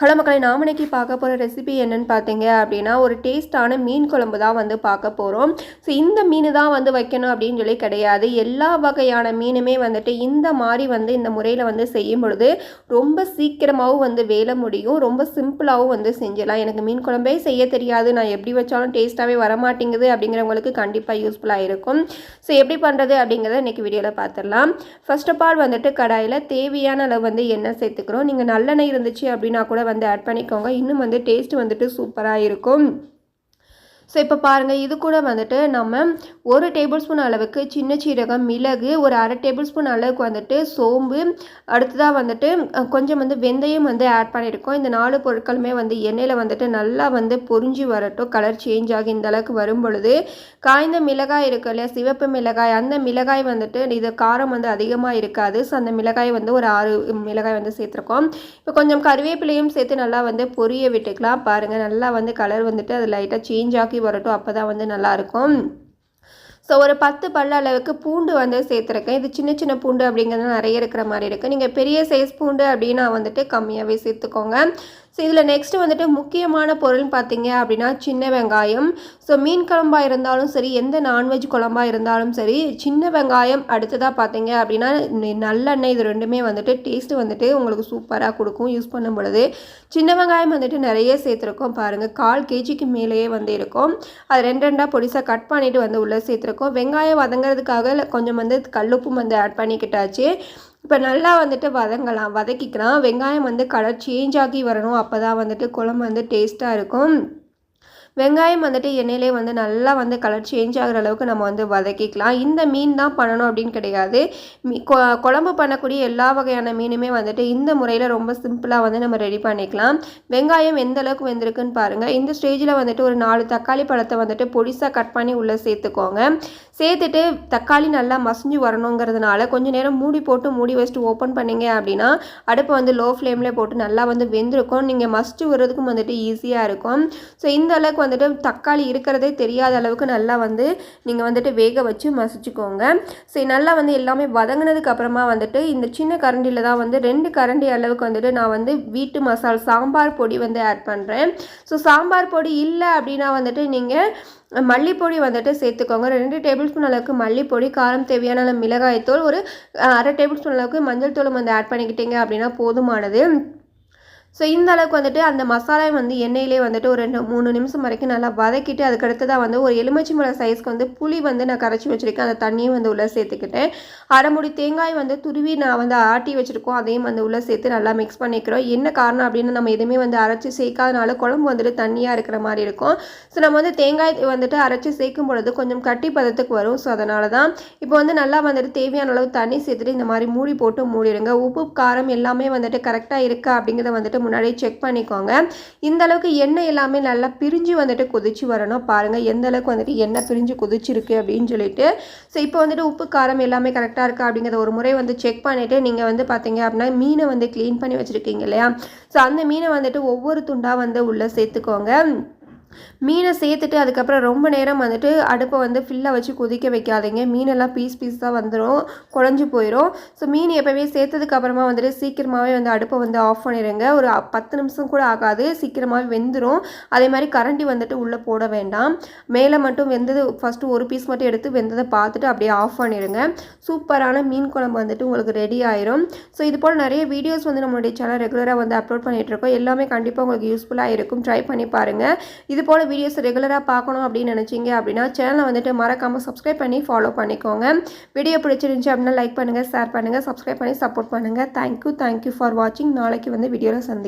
Hello மக்களை நாம் இன்றைக்கி பார்க்க போகிற ரெசிபி என்னன்னு பார்த்தீங்க அப்படின்னா ஒரு டேஸ்ட்டான மீன் குழம்பு தான் வந்து பார்க்க போகிறோம் ஸோ இந்த மீன் தான் வந்து வைக்கணும் அப்படின்னு சொல்லி கிடையாது. எல்லா வகையான மீனுமே வந்துட்டு இந்த மாதிரி வந்து இந்த முறையில் வந்து செய்யும் பொழுது ரொம்ப சீக்கிரமாகவும் வந்து வேலை முடியும். ரொம்ப சிம்பிளாகவும் வந்து செஞ்சிடலாம். எனக்கு மீன் குழம்பே செய்ய தெரியாது. நான் எப்படி வச்சாலும் டேஸ்ட்டாகவே வரமாட்டேங்குது அப்படிங்கிறவங்களுக்கு கண்டிப்பாக யூஸ்ஃபுல்லாக இருக்கும். ஸோ எப்படி பண்ணுறது அப்படிங்கிறத இன்றைக்கி வீடியோவில் பார்த்துடலாம். ஃபர்ஸ்ட் ஆஃப் ஆல் வந்துட்டு கடாயில் தேவையான அளவு வந்து எண்ணெய் சேர்த்துக்கிறோம். நீங்கள் நல்லெண்ணெய் இருந்துச்சு அப்படின்னா கூட வந்து ஆட் பண்ணிக்கோங்க. இன்னும் வந்து டேஸ்ட் வந்துட்டு சூப்பராக இருக்கும். ஸோ இப்போ பாருங்கள் இது கூட வந்துட்டு நம்ம ஒரு டேபிள் ஸ்பூன் அளவுக்கு சின்ன சீரகம் மிளகு ஒரு அரை டேபிள் ஸ்பூன் அளவுக்கு வந்துட்டு சோம்பு அடுத்ததாக வந்துட்டு கொஞ்சம் வந்து வெந்தயம் வந்து ஆட் பண்ணியிருக்கோம் இந்த நாலு பொருட்களுமே வந்து எண்ணெயில் வந்துட்டு நல்லா வந்து பொறிஞ்சி வரட்டும். கலர் சேஞ்ச் ஆகி இந்த அளவுக்கு வரும் பொழுது காய்ந்த மிளகாய் இருக்கு இல்லையா சிவப்பு மிளகாய் அந்த மிளகாய் வந்துட்டு இது காரம் வந்து அதிகமாக இருக்காது. ஸோ அந்த மிளகாய் வந்து ஒரு ஆறு மிளகாய் வந்து சேர்த்துருக்கோம். இப்போ கொஞ்சம் கருவேப்பிலையும் சேர்த்து நல்லா வந்து பொரிய விட்டுக்கலாம். பாருங்கள் நல்லா வந்து கலர் வந்துட்டு அது லைட்டாக சேஞ்ச் ஆகி வரட்டும் அப்போ தான் வந்து நல்லாயிருக்கும். ஸோ ஒரு பத்து பல்ல அளவுக்கு பூண்டு வந்து சேர்த்துருக்கேன். இது சின்ன சின்ன பூண்டு அப்படிங்கிறது நிறைய இருக்கிற மாதிரி இருக்குது நீங்கள் பெரிய சைஸ் பூண்டு அப்படின்னா வந்துட்டு கம்மியாகவே சேர்த்துக்கோங்க. ஸோ இதில் நெக்ஸ்ட்டு வந்துட்டு முக்கியமான பொருள்னு பார்த்தீங்க அப்படின்னா சின்ன வெங்காயம். ஸோ மீன் குழம்பாக இருந்தாலும் சரி எந்த நான்வெஜ் குழம்பாக இருந்தாலும் சரி சின்ன வெங்காயம் அடுத்ததாக பார்த்தீங்க அப்படின்னா நல்லெண்ணெய் இது ரெண்டுமே வந்துட்டு டேஸ்ட்டு வந்துட்டு உங்களுக்கு சூப்பராக கொடுக்கும். யூஸ் பண்ணும் பொழுது சின்ன வெங்காயம் வந்துட்டு நிறைய சேர்த்துருக்கோம் பாருங்கள் கால் கேஜிக்கு மேலேயே வந்து இருக்கும். அது ரெண்டு ரெண்டாக பொடிசாக கட் பண்ணிவிட்டு வந்து உள்ளே சேர்த்துருக்கோம். வெங்காயம் வதங்கிறதுக்காக கொஞ்சம் வந்து கல்லுப்பும் வந்து ஆட் பண்ணிக்கிட்டாச்சு. இப்போ நல்லா வந்துட்டு வதங்கலாம் வதக்கிக்கலாம். வெங்காயம் வந்து கலர் சேஞ்ச் ஆகி வரணும். அப்போ தான் வந்துட்டு குழம்பு வந்து டேஸ்ட்டாக இருக்கும். வெங்காயம் வந்துட்டு எண்ணெயிலே வந்து நல்லா வந்து கலர் சேஞ்ச் ஆகிற அளவுக்கு நம்ம வந்து வதக்கிக்கலாம். இந்த மீன் தான் பண்ணணும் அப்படின்னு கிடையாது. குழம்பு பண்ணக்கூடிய எல்லா வகையான மீனுமே வந்துட்டு இந்த முறையில் ரொம்ப சிம்பிளாக வந்து நம்ம ரெடி பண்ணிக்கலாம். வெங்காயம் எந்த அளவுக்கு வெந்திருக்குன்னு பாருங்கள் இந்த ஸ்டேஜில் வந்துட்டு ஒரு நாலு தக்காளி பழத்தை வந்துட்டு பொடிசாக கட் பண்ணி உள்ளே சேர்த்துக்கோங்க. சேர்த்துட்டு தக்காளி நல்லா மசிஞ்சு வரணுங்கிறதுனால கொஞ்சம் நேரம் மூடி போட்டு மூடி வச்சுட்டு ஓப்பன் பண்ணிங்க அப்படின்னா அடுப்பை வந்து லோ ஃப்ளேமில் போட்டு நல்லா வந்து வெந்திருக்கும். நீங்கள் மசிச்சு விடுறதுக்கும் வந்துட்டு ஈஸியாக இருக்கும். ஸோ இந்த அளவுக்கு வந்துட்டு தக்காளி இருக்கிறதே தெரியாத அளவுக்கு நல்லா வந்து நீங்கள் வந்துட்டு வேக வச்சு மசிச்சுக்கோங்க. சரி நல்லா வந்து எல்லாமே வதங்கினதுக்கு அப்புறமா வந்துட்டு இந்த சின்ன கரண்டியில் தான் வந்து ரெண்டு கரண்டி அளவுக்கு வந்துட்டு நான் வந்து வீட்டு மசால் சாம்பார் பொடி வந்து ஆட் பண்ணுறேன் ஸோ சாம்பார் பொடி இல்லை அப்படின்னா வந்துட்டு நீங்கள் மல்லிப்பொடி வந்துட்டு சேர்த்துக்கோங்க. ரெண்டு டேபிள் ஸ்பூன் அளவுக்கு மல்லிப்பொடி காரம் தேவையான மிளகாய்த்தூள் ஒரு அரை டேபிள் ஸ்பூன் அளவுக்கு மஞ்சள் தூளும் வந்து ஆட் பண்ணிக்கிட்டீங்க அப்படின்னா போதுமானது. ஸோ இந்த அளவுக்கு வந்துட்டு அந்த மசாலாவை வந்து எண்ணெயிலே வந்துட்டு ஒரு ரெண்டு மூணு நிமிஷம் வரைக்கும் நல்லா வதக்கிட்டு அதுக்கடுத்து தான் வந்து ஒரு எலுமிச்சி மலை சைஸ்க்கு வந்து புளி வந்து நான் கரைச்சி வச்சுருக்கேன். அந்த தண்ணியும் வந்து உள்ளே சேர்த்துக்கிட்டேன். அரைமுடி தேங்காய் வந்து துருவி நான் வந்து ஆட்டி வச்சுருக்கோம். அதையும் வந்து உள்ளே சேர்த்து நல்லா மிக்ஸ் பண்ணிக்கிறோம். என்ன காரணம் அப்படின்னு நம்ம எதுவுமே வந்து அரைச்சி சேர்க்காதனால குழம்பு வந்துட்டு தண்ணியாக இருக்கிற மாதிரி இருக்கும். ஸோ நம்ம வந்து தேங்காய் வந்துட்டு அரைச்சி சேர்க்கும் பொழுது கொஞ்சம் கட்டி பதத்துக்கு வரும். ஸோ அதனால தான் இப்போ வந்து நல்லா வந்துட்டு தேவையான அளவு தண்ணி சேர்த்துட்டு இந்த மாதிரி மூடி போட்டு மூடிடுங்க. உப்பு காரம் எல்லாமே வந்துட்டு கரெக்டாக இருக்கா அப்படிங்கிறத வந்துட்டு முன்னாடி செக் பண்ணிக்கோங்க. இந்த அளவுக்கு எண்ணெய் எல்லாமே நல்லா பிரிஞ்சு வந்துட்டு கொதிச்சு வரணும். பாருங்கள் எந்த அளவுக்கு வந்துட்டு எண்ணெய் பிரிஞ்சு கொதிச்சிருக்கு அப்படின்னு சொல்லிட்டு. ஸோ இப்போ வந்துட்டு உப்பு காரம் எல்லாமே கரெக்டாக இருக்கா அப்படிங்கிறத ஒரு முறை வந்து செக் பண்ணிவிட்டு நீங்கள் வந்து பார்த்தீங்க அப்படின்னா மீனை வந்து க்ளீன் பண்ணி வச்சுருக்கீங்க இல்லையா? ஸோ அந்த மீனை வந்துட்டு ஒவ்வொரு துண்டாக வந்து உள்ளே சேர்த்துக்கோங்க. மீனை சேர்த்துட்டு அதுக்கப்புறம் ரொம்ப நேரம் வந்துட்டு அடுப்பை வந்து ஃபில்லாக வச்சு கொதிக்க வைக்காதீங்க. மீனெல்லாம் பீஸ் பீஸாக வந்துடும் குழஞ்சி போயிடும் ஸோ மீன் எப்போவே சேர்த்ததுக்கப்புறமா வந்துட்டு சீக்கிரமாகவே வந்து அடுப்பை வந்து ஆஃப் பண்ணிடுங்க ஒரு பத்து நிமிஷம் கூட ஆகாது. சீக்கிரமாகவே வெந்துடும் அதே மாதிரி கரண்டி வந்துட்டு உள்ளே போட வேண்டாம். மேலே மட்டும் வெந்தது ஃபஸ்ட்டு ஒரு பீஸ் மட்டும் எடுத்து வெந்ததை பார்த்துட்டு அப்படியே ஆஃப் பண்ணிடுங்க சூப்பரான மீன் குழம்பு வந்துட்டு உங்களுக்கு ரெடி ஆயிரும். ஸோ இது போல் நிறைய வீடியோஸ் வந்து நம்மளுடைய சேனல் ரெகுலராக வந்து அப்லோட் பண்ணிகிட்ருக்கோம் எல்லாமே கண்டிப்பாக உங்களுக்கு யூஸ்ஃபுல்லாக இருக்கும். ட்ரை பண்ணி பாருங்கள் இது போல் வீடியோஸ் ரெகுலராக பார்க்கணும் அப்படின்னு நினச்சிங்க அப்படின்னா சேனலை வந்துட்டு மறக்காமல் சப்ஸ்கிரைப் பண்ணி ஃபாலோ பண்ணிக்கோங்க. வீடியோ பிடிச்சிருந்துச்சி அப்படின்னா லைக் பண்ணுங்கள் ஷேர் பண்ணுங்கள் சப்ஸ்கிரைப் பண்ணி சப்போர்ட் பண்ணுங்கள் தேங்க்யூ தேங்க்யூ ஃபார் வாட்சிங் நாளைக்கு வந்து வீடியோவில் சந்தி